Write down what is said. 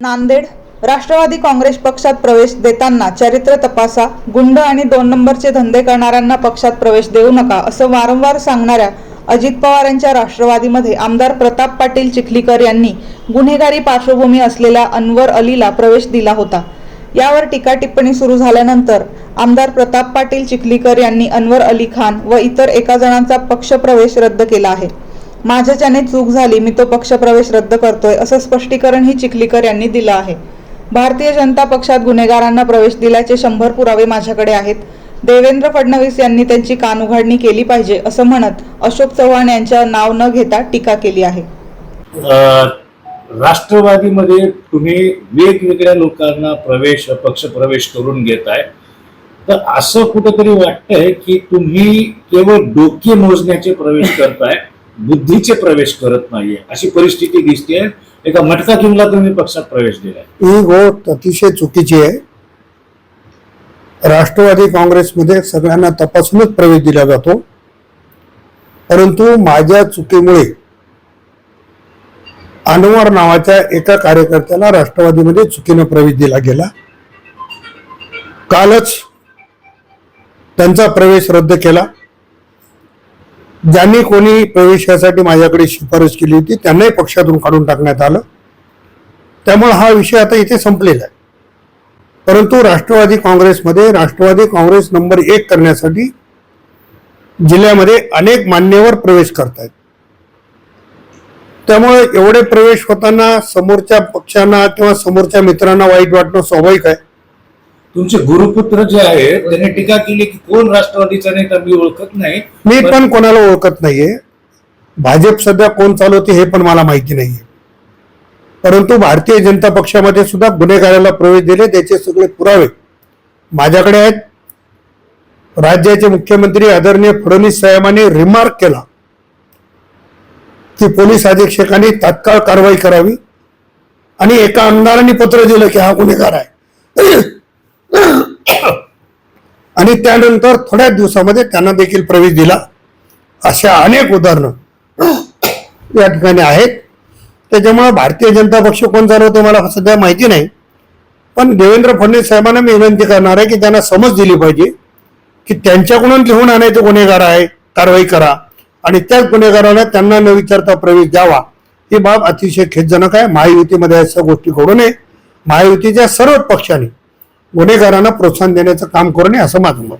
नांदेड राष्ट्रवादी काँग्रेस पक्षात प्रवेश देताना चरित्र तपासा गुंड आणि दोन नंबरचे धंदे करणाऱ्यांना पक्षात प्रवेश देऊ नका असं वारंवार सांगणाऱ्या अजित पवार यांच्या राष्ट्रवादीमध्ये आमदार प्रताप पाटील चिखलीकर यांनी गुन्हेगारी पार्श्वभूमी असलेल्या अनवर अलीला प्रवेश दिला होता. यावर टीका टिप्पणी सुरू झाल्यानंतर आमदार प्रताप पाटील चिखलीकर यांनी अनवर अली खान व इतर एका जणांचा पक्षप्रवेश रद्द केला आहे. माझ्याच्याने चूक झाली मी तो पक्षप्रवेश रद्द करतोय असं स्पष्टीकरणही चिखलीकर यांनी दिलं आहे. भारतीय जनता पक्षात गुन्हेगारांना प्रवेश दिल्याचे शंभर पुरावे माझ्याकडे आहेत. देवेंद्र फडणवीस यांनी त्यांची कानउघाडणी केली पाहिजे असं म्हणत अशोक चव्हाण यांच्या नाव न घेता टीका केली आहे. राष्ट्रवादीमध्ये तुम्ही वेगवेगळ्या लोकांना प्रवेश पक्ष प्रवेश करून घेताय. तर असं कुठंतरी वाटतंय की तुम्ही केवळ डोके मोजण्याचे प्रवेश करताय बुद्धीचे प्रवेश करत नाहीये. अशी परिस्थिती दिसते एका मटका किमला तुम्ही पक्षात प्रवेश दिलाय. ही गोष्ट अतिशय चुकीची आहे. राष्ट्रवादी काँग्रेसमध्ये सगळ्यांना तपासूनच प्रवेश दिला जातो. परंतु माझ्या चुकीमुळे अनवर नावाच्या एका कार्यकर्त्याला राष्ट्रवादीमध्ये चुकीनं प्रवेश दिला गेला. कालच त्यांचा प्रवेश रद्द केला. ज्यांनी कोणी प्रवेशासाठी माझ्याकडे शिफारस केली होती त्यांनाही पक्षातून काढून टाकण्यात आलं. त्यामुळे हा विषय आता इथे संपलेला आहे. परंतु राष्ट्रवादी काँग्रेसमध्ये राष्ट्रवादी काँग्रेस नंबर एक करण्यासाठी जिल्ह्यामध्ये अनेक मान्यवर प्रवेश करतायत. त्यामुळे एवढे प्रवेश होताना समोरच्या पक्षांना किंवा समोरच्या मित्रांना वाईट वाटणं स्वाभाविक आहे. तुमचे गुरुपुत्र जे आहेत त्यांनी टीका केली की कोण राष्ट्रवादीचा नेता मी ओळखत नाही मी पण कोणाला ओळखत नाहीये. भाजप सध्या कोण चालवते हे पण मला माहिती नाहीये. परंतु भारतीय जनता पक्षामध्ये सुद्धा गुन्हेगाराला प्रवेश दिले त्याचे सगळे पुरावे माझ्याकडे आहेत. राज्याचे मुख्यमंत्री आदरणीय फडणवीस साहेबांनी रिमार्क केला की पोलीस अधीक्षकांनी तात्काळ कारवाई करावी आणि एका आमदारांनी पत्र दिलं की हा गुन्हेगार आहे. आणि त्यानंतर थोड्याच दिवसामध्ये त्यांना देखील प्रवेश दिला. अशा अनेक उदाहरणं या ठिकाणी आहेत. त्याच्यामुळे भारतीय जनता पक्ष कोण चालवतो मला सध्या माहिती नाही. पण देवेंद्र फडणवीस साहेबांना मी विनंती करणार आहे की त्यांना समज दिली पाहिजे की त्यांच्याकडून लिहून आणायचे गुन्हेगार आहे कारवाई करा. आणि त्याच गुन्हेगाराला त्यांना न विचारता प्रवेश द्यावा. ही बाब अतिशय खेदजनक आहे. महायुतीमध्ये अशा गोष्टी घडू नये. महायुतीच्या सर्वच पक्षांनी गुन्हेगारांना प्रोत्साहन देण्याचं काम करू नये असं माझं मत